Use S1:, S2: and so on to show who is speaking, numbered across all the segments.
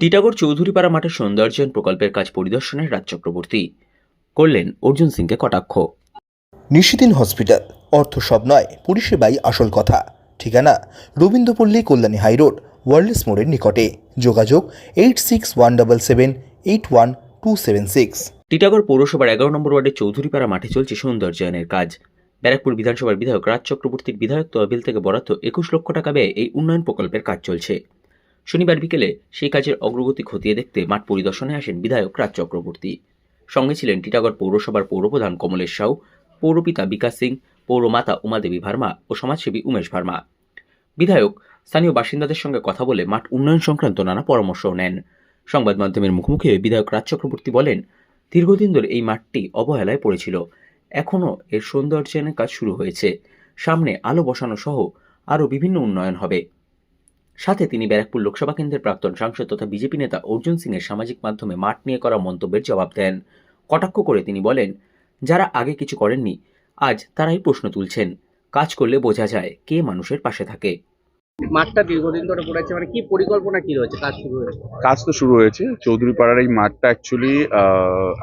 S1: টিটাগড় চৌধুরীপাড়া মাঠের সৌন্দর্যায়ন প্রকল্পের কাজ পরিদর্শনের রাজ চক্রবর্তী করলেন অর্জুন সিংকে কটাক্ষ।
S2: নিশিদিন হসপিটাল অর্থ সব নয় পরিষেবাই আসল কথা। ঠিকানা রবীন্দ্রপল্লী কল্যাণী হাইরোড ওয়ার্ল্ডস মোড়ের নিকটে। যোগাযোগ eight six one double seven eight one two seven six.
S1: Titagarh পৌরসভার এগারো নম্বর ওয়ার্ডের চৌধুরীপাড়া মাঠে চলছে সৌন্দর্যায়নের কাজ। ব্যারাকপুর বিধানসভার বিধায়ক রাজ চক্রবর্তীর বিধায়ক তহবিল থেকে বরাদ্দ একুশ লক্ষ টাকা ব্যয়ে এই উন্নয়ন প্রকল্পের কাজ চলছে। শনিবার বিকেলে সেই কাজের অগ্রগতি খতিয়ে দেখতে মাঠ পরিদর্শনে আসেন বিধায়ক রাজ চক্রবর্তী। সঙ্গে ছিলেন টিটাগড় পৌরসভার পৌরপ্রধান কমলেশ সাউ, পৌরপিতা বিকাশ সিং, পৌরমাতা উমাদেবী ভার্মা ও সমাজসেবী উমেশ ভার্মা। বিধায়ক, স্থানীয় বাসিন্দাদের সঙ্গে কথা বলে মাঠ উন্নয়ন সংক্রান্ত নানা পরামর্শ নেন। সংবাদ মাধ্যমের মুখোমুখি হয়ে বিধায়ক রাজ চক্রবর্তী বলেন, দীর্ঘদিন ধরে এই মাঠটি অবহেলায় পড়েছিল। এখনও এর সৌন্দর্যায়নের কাজ শুরু হয়েছে। সামনে আলো বসানো সহ আরও বিভিন্ন উন্নয়ন হবে। সাথে তিনি ব্যারাকপুর লোকসভা কেন্দ্রের প্রাক্তন সাংসদ তথা বিজেপি নেতা অর্জুন সিংয়ের সামাজিক মাধ্যমে মাঠ নিয়ে করা মন্তব্যের জবাব দেন। কটাক্ষ করে তিনি বলেন যারা আগে কিছু করেননি আজ তারাই প্রশ্ন তুলছেন। কাজ করলে বোঝা যায় কে মানুষের পাশে থাকে।
S3: মাঠটা দীর্ঘদিন ধরে পড়েছে মানে কি পরিকল্পনা কি রয়েছে? কাজ শুরু হয়েছে।
S4: কাজ তো শুরু হয়েছে। চৌধুরী পাড়ার এই মাঠটা অ্যাকচুয়ালি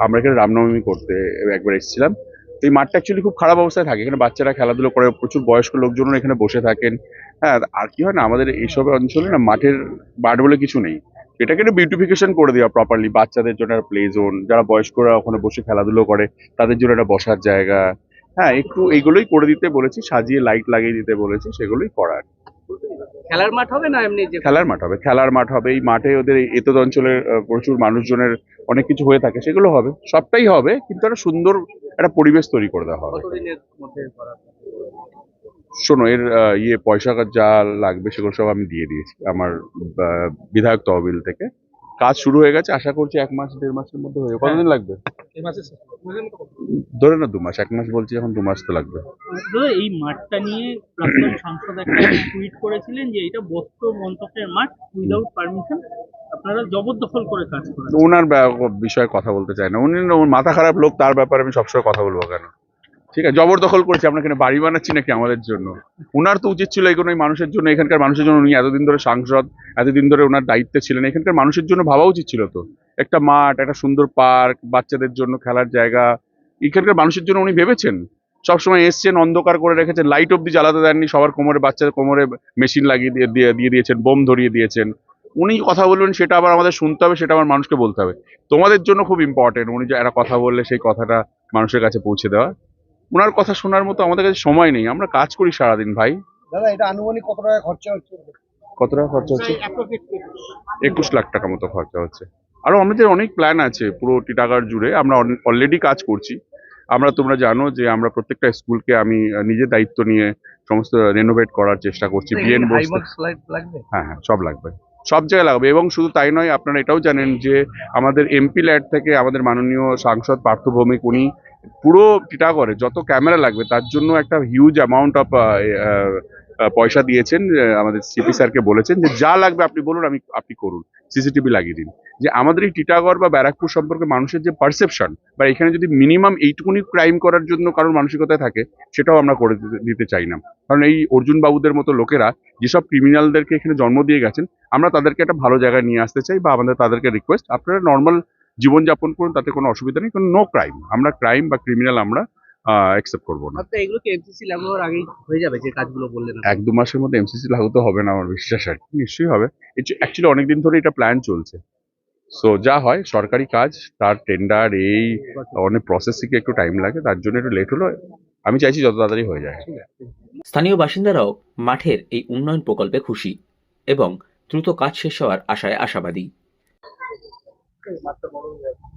S4: আমরা এখানে রামনবমী করতে একবার এসেছিলাম। তো এই মাঠটা অ্যাকচুয়ালি খুব খারাপ অবস্থায় থাকে। এখানে বাচ্চারা খেলাধুলো করে প্রচুর বয়স্ক লোকজনও এখানে বসে থাকেন। হ্যাঁ আর কি হয় না আমাদের এইসব অঞ্চলে না মাঠের মাঠ বলে কিছু নেই। এটাকে একটু বিউটিফিকেশন করে দেওয়া প্রপারলি বাচ্চাদের জন্য একটা প্লে জোন যারা বয়স্করা ওখানে বসে খেলাধুলো করে তাদের জন্য একটা বসার জায়গা। হ্যাঁ একটু এইগুলোই করে দিতে বলেছি সাজিয়ে লাইট লাগিয়ে দিতে বলেছি সেগুলোই করার।
S3: খেলার মাঠ হবে না এমনি যে
S4: খেলার মাঠ হবে খেলার মাঠ হবে। এই মাঠে ওদের এতদ অঞ্চলের প্রচুর মানুষজনের অনেক কিছু হয়ে থাকে সেগুলো হবে। সবটাই হবে কিন্তু একটা সুন্দর একটা পরিবেশ তৈরি করে দেওয়া হবে। শোনো এর ইয়ে পয়সা যা লাগবে সেগুলো সব আমি দিয়ে দিয়েছি। আমার বিধায়ক তহবিল থেকে। কাজ শুরু হয়ে গেছে আশা করছি এক মাস দেড় মাসের মধ্যে হয়ে যাবে। কতদিন লাগবে? ধরে না দু মাস এক মাস বলছি এখন দু মাস তো লাগবে।
S5: এই মাঠটা নিয়ে প্রাক্তন সাংসদ একটা টুইট করেছিলেন যে এটা বস্ত্র মন্ত্রকের মাঠ উইদাউট পারমিশন
S4: ওনার বিষয়ে কথা বলতে চাই না। উনি মাথা খারাপ লোক, তার ব্যাপারে আমি সবসময় কথা বলব কেন? ঠিক আছে, জবরদখল করেছি এখানে বাড়ি বানাচ্ছি নাকি আমাদের জন্য? ওনার তো উচিত ছিল এগুলো মানুষের জন্য, এখানকার মানুষের জন্য উনি এতদিন ধরে সাংসদ, এতদিন ধরে ওনার দায়িত্বে ছিলেন। এখানকার মানুষের জন্য ভাবা উচিত ছিল তো। একটা মাঠ, একটা সুন্দর পার্ক, বাচ্চাদের জন্য খেলার জায়গা, এখানকার মানুষের জন্য উনি ভেবেছেন। সবসময় এসছেন, অন্ধকার করে রেখেছেন লাইট অব্দি জ্বালাতে দেননি, সবার কোমরে বাচ্চাদের কোমরে মেশিন লাগিয়ে দিয়ে দিয়ে দিয়ে দিয়েছেন, বোম ধরিয়ে দিয়েছেন। উনি কথা বলবেন সেটা আবার আমাদের শুনতে হবে সেটা আমার মানুষকে বলতে হবে। তোমাদের জন্য খুব ইম্পর্টেন্ট উনি যে একটা কথা বললে সেই কথাটা মানুষের কাছে পৌঁছে দেওয়া। ওনার কথা শোনার মতো আমাদের কাছে সময় নেই। আমরা কাজ করি সারাদিন ভাই।
S6: দাদা এটা আনুমানিক কত টাকা খরচা হচ্ছে?
S4: কত টাকা খরচা হচ্ছে? একুশ লাখ টাকা মতো খরচা হচ্ছে। আরও আমাদের অনেক প্ল্যান আছে পুরো টিটাগাড় জুড়ে। আমরা অলরেডি কাজ করছি। আমরা তোমরা জানো যে আমরা প্রত্যেকটা স্কুলকে আমি নিজের দায়িত্ব নিয়ে সমস্ত রেনোভেট করার চেষ্টা করছি। বিএন
S3: লাগবে?
S4: হ্যাঁ হ্যাঁ সব লাগবে। সব জায়গায় লাগাবে এবং শুধু তাই নয়, আপনারা এটাও জানেন যে আমাদের এমপি ল্যাড থেকে আমাদের মাননীয় সাংসদ পার্থ ভৌমিক, উনি পুরো টিটা করে, যত ক্যামেরা লাগবে, তার জন্য একটা হিউজ অ্যামাউন্ট অফ পয়সা দিয়েছেন আমাদের সিপি স্যারকে বলেছেন যে যা লাগবে আপনি বলুন, আমি, আপনি করুন। সিসিটিভি লাগিয়ে দিন। যে আমাদের এই টিটাগড় বা ব্যারাকপুর সম্পর্কে মানুষের যে পারসেপশন বা এখানে যদি মিনিমাম এইটুকুনি ক্রাইম করার জন্য কারোর মানসিকতায় থাকে, সেটাও আমরা করে দিতে- চাই না। কারণ এই অর্জুন বাবুদের মতো লোকেরা যেসব ক্রিমিনালদেরকে এখানে জন্ম দিয়ে গেছেন, আমরা তাদেরকে একটা ভালো জায়গায় নিয়ে আসতে চাই বা আমাদের তাদেরকে রিকোয়েস্ট আপনারা নর্মাল জীবনযাপন করুন, তাতে কোনো অসুবিধা নেই কারণ নো ক্রাইম আমরা ক্রাইম বা ক্রিমিনাল আমরা অ্যাকসেপ্ট করবো না
S3: আচ্ছা এগুলো কি এমসিসি লাগানোর আগেই হয়ে যাবে যে কাজগুলো বললেন আপনি?
S4: এক দু মাসের মধ্যে এমসিসি লাগু তো হবে না আমার বিশ্বাস আর কি। নিশ্চয়ই হবে অ্যাকচুয়ালি অনেকদিন ধরে এটা প্ল্যান চলছে সো যা হয় সরকারি কাজ তার টেন্ডার এই অনেক প্রসেসিংয়ে একটু টাইম লাগে তার জন্য একটু লেট হলো আমি চাইছি যত তাড়াতাড়ি হয়ে যায়
S1: স্থানীয় বাসিন্দারাও মাঠের এই উন্নয়ন প্রকল্পে খুশি এবং দ্রুত কাজ শেষ হওয়ার আশায় আশাবাদী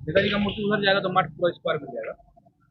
S5: नेताजी का मूर्ति उधर जाएगा तो मठ पूरा स्क्वायर मिल जाएगा